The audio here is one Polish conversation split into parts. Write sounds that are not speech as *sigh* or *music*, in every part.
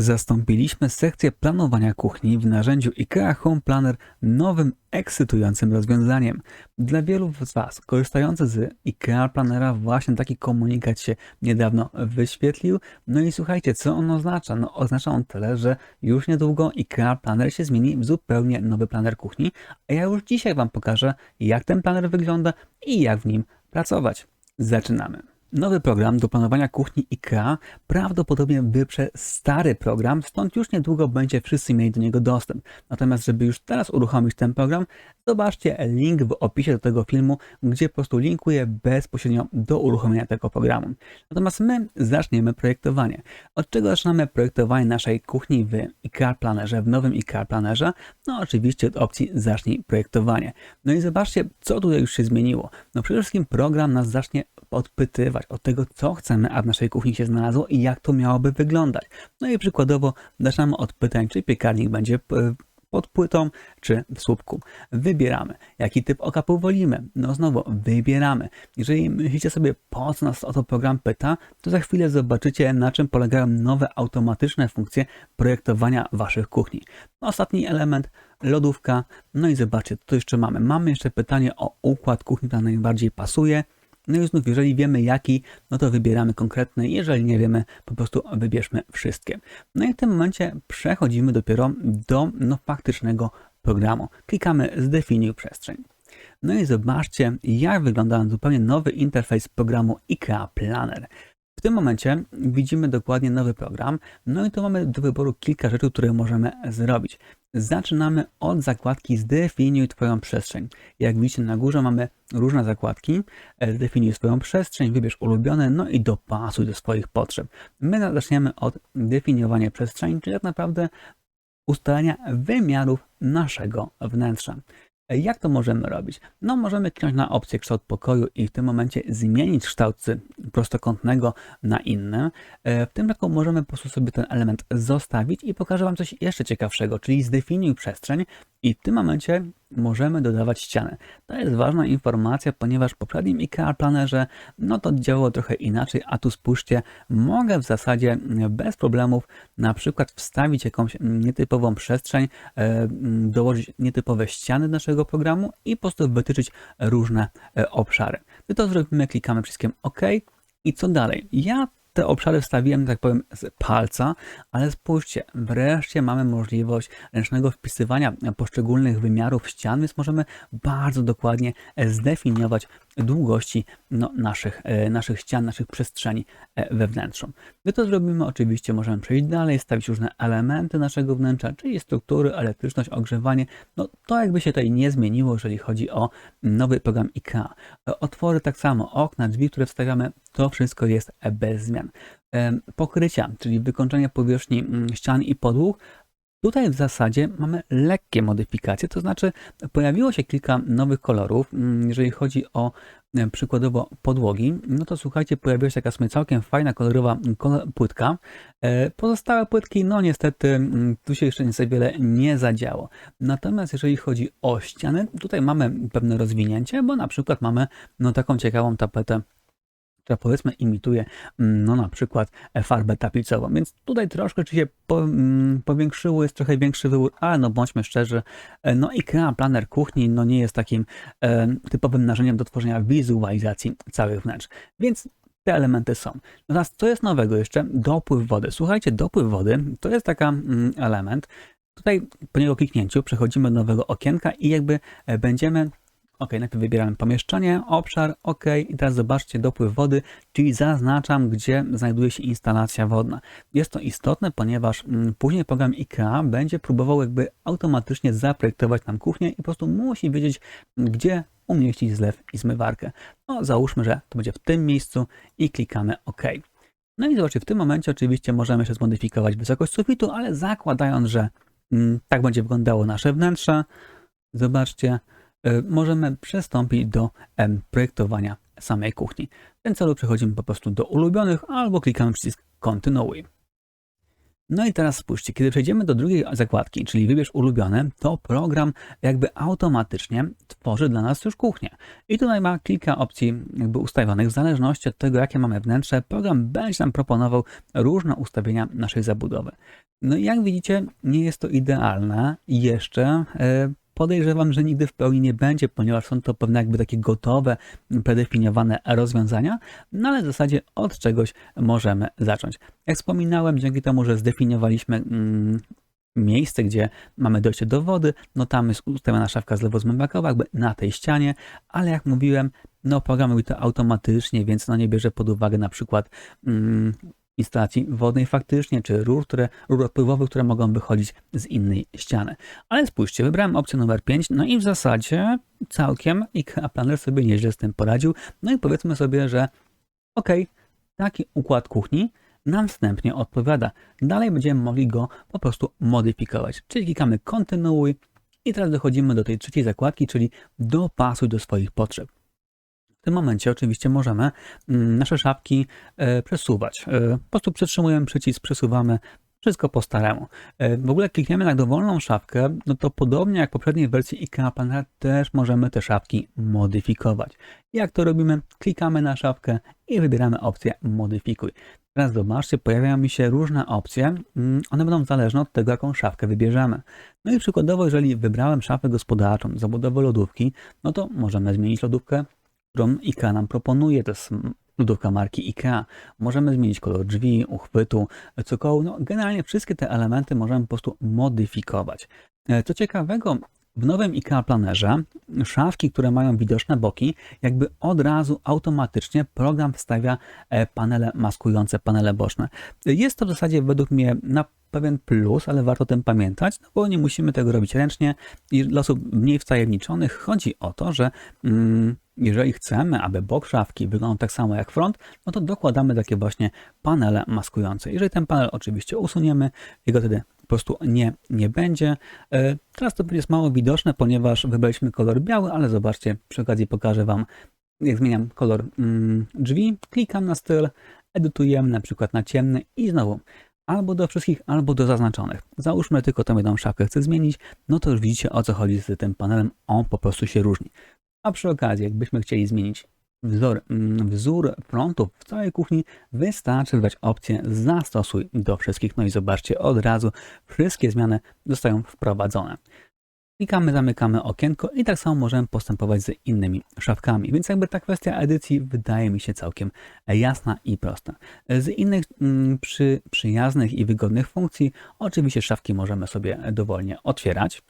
Zastąpiliśmy sekcję planowania kuchni w narzędziu IKEA Home Planner nowym, ekscytującym rozwiązaniem. Dla wielu z Was korzystających z IKEA Plannera właśnie taki komunikat się niedawno wyświetlił. No i słuchajcie, co on oznacza? No oznacza on tyle, że już niedługo IKEA Planner się zmieni w zupełnie nowy planer kuchni, a ja już dzisiaj Wam pokażę, jak ten planer wygląda i jak w nim pracować. Zaczynamy. Nowy program do planowania kuchni IKEA prawdopodobnie wyprze stary program, stąd już niedługo będzie wszyscy mieli do niego dostęp. Natomiast, żeby już teraz uruchomić ten program, zobaczcie link w opisie do tego filmu, gdzie po prostu linkuję bezpośrednio do uruchomienia tego programu. Natomiast my zaczniemy projektowanie. Od czego zaczynamy projektowanie naszej kuchni w IKEA Planerze, w nowym IKEA Planerze? No oczywiście od opcji zacznij projektowanie. No i zobaczcie, co tutaj już się zmieniło. No przede wszystkim program nas zacznie odpytywać od tego, co chcemy, aby w naszej kuchni się znalazło i jak to miałoby wyglądać. No i przykładowo zaczynamy od pytań, czy piekarnik będzie e, pod płytą czy w słupku. Wybieramy, jaki typ okapu wolimy. No znowu, wybieramy. Jeżeli myślicie sobie, po co nas o to program pyta, to za chwilę zobaczycie, na czym polegają nowe automatyczne funkcje projektowania waszych kuchni. Ostatni element, lodówka. No i zobaczcie, co jeszcze mamy. Mamy jeszcze pytanie o układ kuchni, który najbardziej pasuje. No i znów, jeżeli wiemy jaki, no to wybieramy konkretny, jeżeli nie wiemy, po prostu wybierzmy wszystkie. No i w tym momencie przechodzimy dopiero do no, faktycznego programu. Klikamy zdefiniuj przestrzeń. No i zobaczcie, jak wygląda zupełnie nowy interfejs programu IKEA Planner. W tym momencie widzimy dokładnie nowy program, no i tu mamy do wyboru kilka rzeczy, które możemy zrobić. Zaczynamy od zakładki Zdefiniuj Twoją przestrzeń. Jak widzicie na górze mamy różne zakładki. E, zdefiniuj swoją przestrzeń, wybierz ulubione, no i dopasuj do swoich potrzeb. My zaczniemy od definiowania przestrzeni, czyli tak naprawdę ustalenia wymiarów naszego wnętrza. Jak to możemy robić? No możemy kliknąć na opcję kształt pokoju i w tym momencie zmienić kształt prostokątnego na inny. E, w tym roku możemy po prostu sobie ten element zostawić i pokażę Wam coś jeszcze ciekawszego, czyli zdefiniuj przestrzeń i w tym momencie możemy dodawać ściany. To jest ważna informacja, ponieważ w poprzednim IKEA Planerze no to działało trochę inaczej, a tu spójrzcie, mogę w zasadzie bez problemów na przykład wstawić jakąś nietypową przestrzeń, e, dołożyć nietypowe ściany do naszego programu i po prostu wytyczyć różne e, obszary. Gdy to zrobimy, klikamy przyciskiem OK i co dalej? Ja te obszary wstawiłem, tak powiem, z palca, ale spójrzcie, wreszcie mamy możliwość ręcznego wpisywania poszczególnych wymiarów ścian, więc możemy bardzo dokładnie zdefiniować długości no, naszych, e, naszych ścian, naszych przestrzeni e, we wnętrzu. To zrobimy, oczywiście możemy przejść dalej, stawić różne elementy naszego wnętrza, czyli struktury, elektryczność, ogrzewanie. No, to jakby się tutaj nie zmieniło, jeżeli chodzi o nowy program IKEA. E, otwory tak samo, okna, drzwi, które wstawiamy, to wszystko jest bez zmian. Pokrycia, czyli wykończenie powierzchni mm, ścian i podłóg, Tutaj w zasadzie mamy lekkie modyfikacje, to znaczy pojawiło się kilka nowych kolorów, mm, jeżeli chodzi o e, przykładowo podłogi, no to słuchajcie, pojawiła się taka sobie całkiem fajna, kolorowa płytka. E, pozostałe płytki, no niestety, mm, tu się jeszcze nic wiele nie zadziało. Natomiast jeżeli chodzi o ściany, tutaj mamy pewne rozwinięcie, bo na przykład mamy no taką ciekawą tapetę która powiedzmy imituje mm, no na przykład e, farbę tapicową. Więc tutaj troszkę czy się mm, powiększyło, jest trochę większy wybór, ale no bądźmy szczerzy, e, no IKEA Planner Kuchni no nie jest takim e, typowym narzędziem do tworzenia wizualizacji całych wnętrz. Więc te elementy są. Natomiast co jest nowego jeszcze? Dopływ wody. Słuchajcie, dopływ wody to jest taki mm, element. Tutaj po niego kliknięciu przechodzimy do nowego okienka i jakby e, będziemy Ok, najpierw wybieramy pomieszczenie, obszar, ok, i teraz zobaczcie dopływ wody, czyli zaznaczam, gdzie znajduje się instalacja wodna. Jest to istotne, ponieważ mm, później program IKEA będzie próbował jakby automatycznie zaprojektować nam kuchnię i po prostu musi wiedzieć, gdzie umieścić zlew i zmywarkę. No, załóżmy, że to będzie w tym miejscu i klikamy OK. No i zobaczcie, w tym momencie oczywiście możemy jeszcze zmodyfikować wysokość sufitu, ale zakładając, że mm, tak będzie wyglądało nasze wnętrze, zobaczcie, możemy przystąpić do projektowania samej kuchni. W tym celu przechodzimy po prostu do ulubionych albo klikamy przycisk kontynuuj. No i teraz spójrzcie, kiedy przejdziemy do drugiej zakładki, czyli wybierz ulubione, to program jakby automatycznie tworzy dla nas już kuchnię. I tutaj ma kilka opcji jakby ustawionych, w zależności od tego, jakie mamy wnętrze, program będzie nam proponował różne ustawienia naszej zabudowy. No i jak widzicie, nie jest to idealne jeszcze. Podejrzewam, że nigdy w pełni nie będzie, ponieważ są to pewne jakby takie gotowe, predefiniowane rozwiązania, no ale w zasadzie od czegoś możemy zacząć. Jak wspominałem, dzięki temu, że zdefiniowaliśmy mm, miejsce, gdzie mamy dojście do wody, no tam jest ustawiona szafka zlewo-zmywakowa jakby na tej ścianie, ale jak mówiłem, no program robi to automatycznie, więc no nie bierze pod uwagę na przykład mm, instalacji wodnej faktycznie, czy rur, które, rur odpływowych, które mogą wychodzić z innej ściany. Ale spójrzcie, wybrałem opcję numer 5, no i w zasadzie całkiem IKEA Planner sobie nieźle z tym poradził. No i powiedzmy sobie, że ok, taki układ kuchni nam wstępnie odpowiada. Dalej będziemy mogli go po prostu modyfikować. Czyli klikamy kontynuuj i teraz dochodzimy do tej trzeciej zakładki, czyli dopasuj do swoich potrzeb. W tym momencie oczywiście możemy mm, nasze szafki e, przesuwać. E, Po prostu przytrzymujemy przycisk, przesuwamy wszystko po staremu. E, W ogóle klikniemy na dowolną szafkę, no to podobnie jak w poprzedniej wersji IKEA Planner też możemy te szafki modyfikować. Jak to robimy? Klikamy na szafkę i wybieramy opcję modyfikuj. Teraz zobaczcie, pojawiają mi się różne opcje. Mm, One będą zależne od tego, jaką szafkę wybierzemy. No i przykładowo, jeżeli wybrałem szafę gospodarczą, zabudowę lodówki, no to możemy zmienić lodówkę którą IKEA nam proponuje. To jest lodówka marki IKEA. Możemy zmienić kolor drzwi, uchwytu, cokołu. No, generalnie wszystkie te elementy możemy po prostu modyfikować. E, Co ciekawego, w nowym IKEA planerze szafki, które mają widoczne boki, jakby od razu automatycznie program wstawia e, panele maskujące, panele boczne. Jest to w zasadzie według mnie na pewien plus, ale warto o tym pamiętać, no bo nie musimy tego robić ręcznie. I dla osób mniej wtajemniczonych chodzi o to, że mm, jeżeli chcemy, aby bok szafki wyglądał tak samo jak front, no to dokładamy takie właśnie panele maskujące. Jeżeli ten panel oczywiście usuniemy, jego wtedy po prostu nie, nie będzie. E, Teraz to jest mało widoczne, ponieważ wybraliśmy kolor biały, ale zobaczcie, przy okazji pokażę Wam, jak zmieniam kolor mm, drzwi, klikam na styl, edytujemy na przykład na ciemny i znowu albo do wszystkich, albo do zaznaczonych. Załóżmy tylko tą jedną szafkę chcę zmienić, no to już widzicie o co chodzi z tym panelem, on po prostu się różni. A przy okazji, jakbyśmy chcieli zmienić wzór, mm, wzór frontów w całej kuchni, wystarczy wybrać opcję zastosuj do wszystkich. No i zobaczcie, od razu wszystkie zmiany zostają wprowadzone. Klikamy, zamykamy okienko i tak samo możemy postępować z innymi szafkami. Więc jakby ta kwestia edycji wydaje mi się całkiem jasna i prosta. Z innych mm, przy, przyjaznych i wygodnych funkcji oczywiście szafki możemy sobie dowolnie otwierać.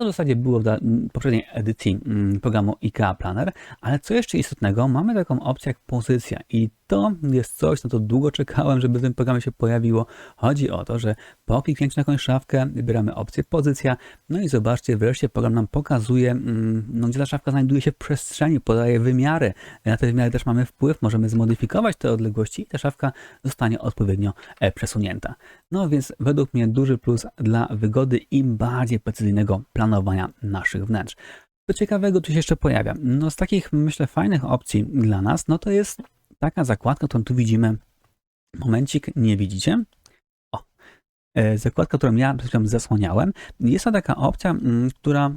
To w zasadzie było w da- poprzedniej edycji mm, programu IKEA Planner, ale co jeszcze istotnego, mamy taką opcję jak pozycja i to jest coś, na to długo czekałem, żeby w tym programie się pojawiło. Chodzi o to, że po kliknięciu na jakąś szafkę wybieramy opcję pozycja, no i zobaczcie, wreszcie program nam pokazuje, mm, no, gdzie ta szafka znajduje się w przestrzeni, podaje wymiary. Na te wymiary też mamy wpływ, możemy zmodyfikować te odległości i ta szafka zostanie odpowiednio e, przesunięta. No więc według mnie duży plus dla wygody i bardziej precyzyjnego planowania naszych wnętrz. Co ciekawego tu się jeszcze pojawia? No z takich, myślę, fajnych opcji dla nas, no to jest taka zakładka, którą tu widzimy. Momencik, nie widzicie? O, e, zakładka, którą ja zasłaniałem. Jest to taka opcja, mm, która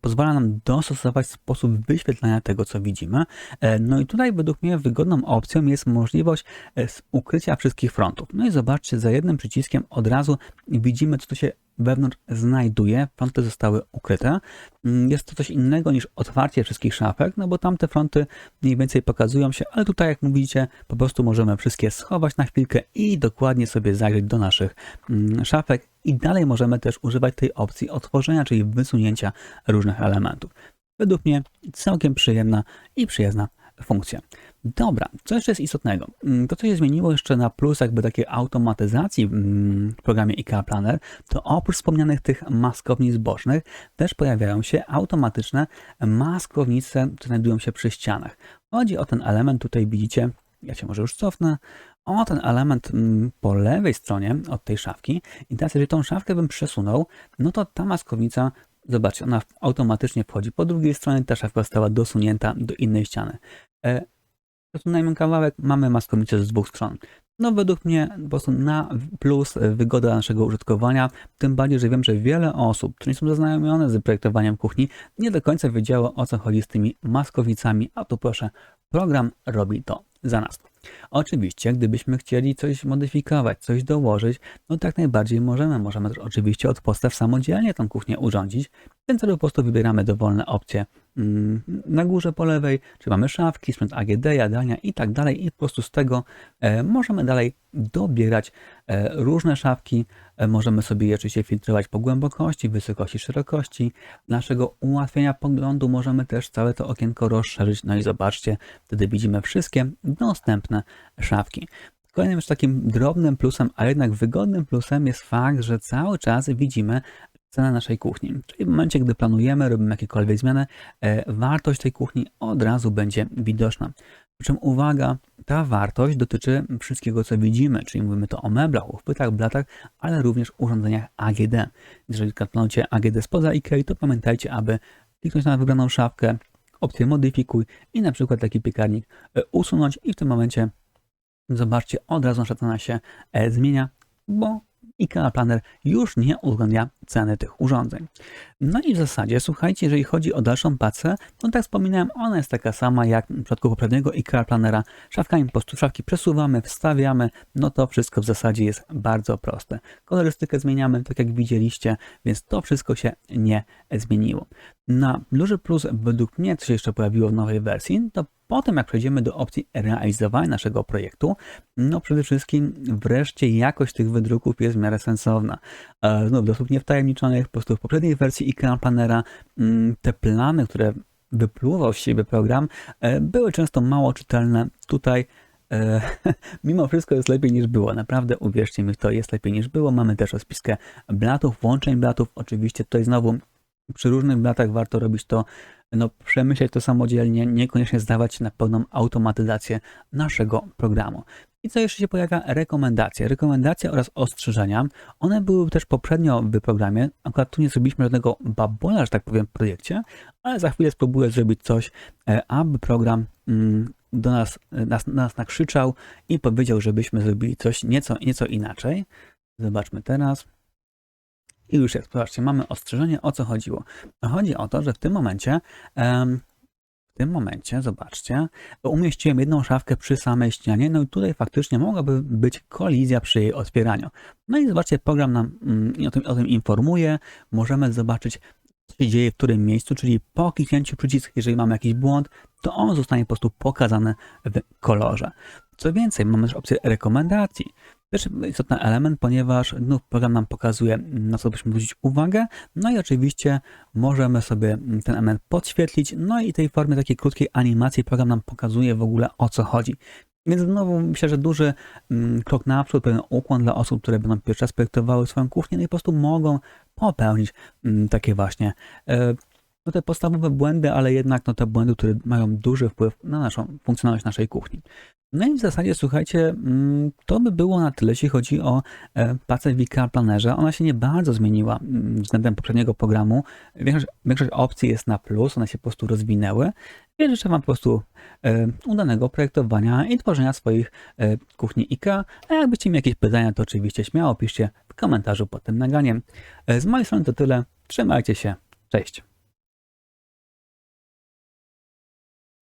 pozwala nam dostosować sposób wyświetlania tego, co widzimy. E, No i tutaj według mnie wygodną opcją jest możliwość e, ukrycia wszystkich frontów. No i zobaczcie, za jednym przyciskiem od razu widzimy, co tu się wewnątrz znajduje. Fronty zostały ukryte. Mm, Jest to coś innego niż otwarcie wszystkich szafek, no bo tamte fronty mniej więcej pokazują się, ale tutaj, jak mówicie, po prostu możemy wszystkie schować na chwilkę i dokładnie sobie zajrzeć do naszych mm, szafek i dalej możemy też używać tej opcji otworzenia, czyli wysunięcia różnych elementów. Według mnie całkiem przyjemna i przyjazna funkcja. Dobra, co jeszcze jest istotnego? Mm, To, co się zmieniło jeszcze na plus jakby takiej automatyzacji mm, w programie IKEA Planner, to oprócz wspomnianych tych maskownic bocznych, też pojawiają się automatyczne maskownice, które znajdują się przy ścianach. Chodzi o ten element, tutaj widzicie, ja się może już cofnę, o ten element mm, po lewej stronie od tej szafki i teraz jeżeli tą szafkę bym przesunął, no to ta maskownica, zobaczcie, ona automatycznie wchodzi po drugiej stronie, ta szafka została dosunięta do innej ściany. Przesunajmy kawałek, mamy maskownicę z dwóch stron. No według mnie po prostu na plus wygoda naszego użytkowania, tym bardziej, że wiem, że wiele osób, które nie są zaznajomione z projektowaniem kuchni, nie do końca wiedziało o co chodzi z tymi maskowicami, a tu proszę, program robi to za nas. Oczywiście, gdybyśmy chcieli coś modyfikować, coś dołożyć, no tak najbardziej możemy. Możemy oczywiście od podstaw samodzielnie tą kuchnię urządzić. W tym celu po prostu wybieramy dowolne opcje mm, na górze po lewej, czy mamy szafki, sprzęt AGD, jadania i tak dalej i po prostu z tego e, możemy dalej dobierać różne szafki. E, możemy sobie je oczywiście filtrować po głębokości, wysokości, szerokości. Naszego ułatwienia poglądu możemy też całe to okienko rozszerzyć. No i zobaczcie, wtedy widzimy wszystkie dostępne szafki. Kolejnym już takim drobnym plusem, a jednak wygodnym plusem jest fakt, że cały czas widzimy cenę naszej kuchni. Czyli w momencie, gdy planujemy, robimy jakiekolwiek zmiany, e, wartość tej kuchni od razu będzie widoczna. Przy czym uwaga, ta wartość dotyczy wszystkiego, co widzimy, czyli mówimy to o meblach, uchwytach, blatach, ale również urządzeniach AGD. Jeżeli planujecie AGD spoza IKEA, to pamiętajcie, aby kliknąć na wybraną szafkę, opcję modyfikuj i na przykład taki piekarnik e, usunąć i w tym momencie zobaczcie, od razu nasza cena się e, zmienia, bo IKEA Planner już nie uwzględnia ceny tych urządzeń. No i w zasadzie, słuchajcie, jeżeli chodzi o dalszą pracę, no tak wspominałem, ona jest taka sama jak w przypadku poprzedniego IKEA Plannera. Szafkami po prostu szafki przesuwamy, wstawiamy, no to wszystko w zasadzie jest bardzo proste. Kolorystykę zmieniamy, tak jak widzieliście, więc to wszystko się nie zmieniło. Na duży plus według mnie, co się jeszcze pojawiło w nowej wersji, to Potem, jak przejdziemy do opcji realizowania naszego projektu, no przede wszystkim wreszcie jakość tych wydruków jest w miarę sensowna. E, znów do osób niewtajemniczonych, po prostu w poprzedniej wersji Ikea Plannera mm, te plany, które wypluwał z siebie program, e, były często mało czytelne. Tutaj e, *laughs* mimo wszystko jest lepiej niż było. Naprawdę uwierzcie mi, to jest lepiej niż było. Mamy też rozpiskę blatów, włączeń blatów. Oczywiście tutaj znowu przy różnych blatach warto robić to, no, przemyśleć to samodzielnie, niekoniecznie zdawać się na pełną automatyzację naszego programu. I co jeszcze się pojawia? Rekomendacje. Rekomendacje oraz ostrzeżenia. One były też poprzednio w programie. Akurat tu nie zrobiliśmy żadnego babola, że tak powiem, w projekcie, ale za chwilę spróbuję zrobić coś, e, aby program mm, do nas, nas, nas nakrzyczał i powiedział, żebyśmy zrobili coś nieco, nieco inaczej. Zobaczmy teraz. I już jest, zobaczcie, mamy ostrzeżenie, o co chodziło. Chodzi o to, że w tym momencie, w tym momencie, zobaczcie, umieściłem jedną szafkę przy samej ścianie, no i tutaj faktycznie mogłaby być kolizja przy jej otwieraniu. No i zobaczcie, program nam mm, o tym, o tym informuje, możemy zobaczyć, co się dzieje w którym miejscu, czyli po kliknięciu przycisku, jeżeli mamy jakiś błąd, to on zostanie po prostu pokazany w kolorze. Co więcej, mamy też opcję rekomendacji. Też istotny element, ponieważ znów program nam pokazuje, na co byśmy zwrócić uwagę, no i oczywiście możemy sobie ten element podświetlić, no i tej formie takiej krótkiej animacji program nam pokazuje w ogóle o co chodzi. Więc znowu myślę, że duży mm, krok naprzód, pewien ukłon dla osób, które będą pierwszy raz projektowały swoją kuchnię, no i po prostu mogą popełnić mm, takie właśnie e, no te podstawowe błędy, ale jednak no te błędy, które mają duży wpływ na naszą funkcjonalność naszej kuchni. No i w zasadzie, słuchajcie, mm, to by było na tyle, jeśli chodzi o e, pracę w IKEA Planerze. Ona się nie bardzo zmieniła mm, względem poprzedniego programu. Większość, większość opcji jest na plus, one się po prostu rozwinęły. Więc życzę Wam po prostu e, udanego projektowania i tworzenia swoich e, kuchni IKEA. A jakbyście mieli jakieś pytania, to oczywiście śmiało piszcie w komentarzu pod tym nagraniem. Z mojej strony to tyle. Trzymajcie się. Cześć.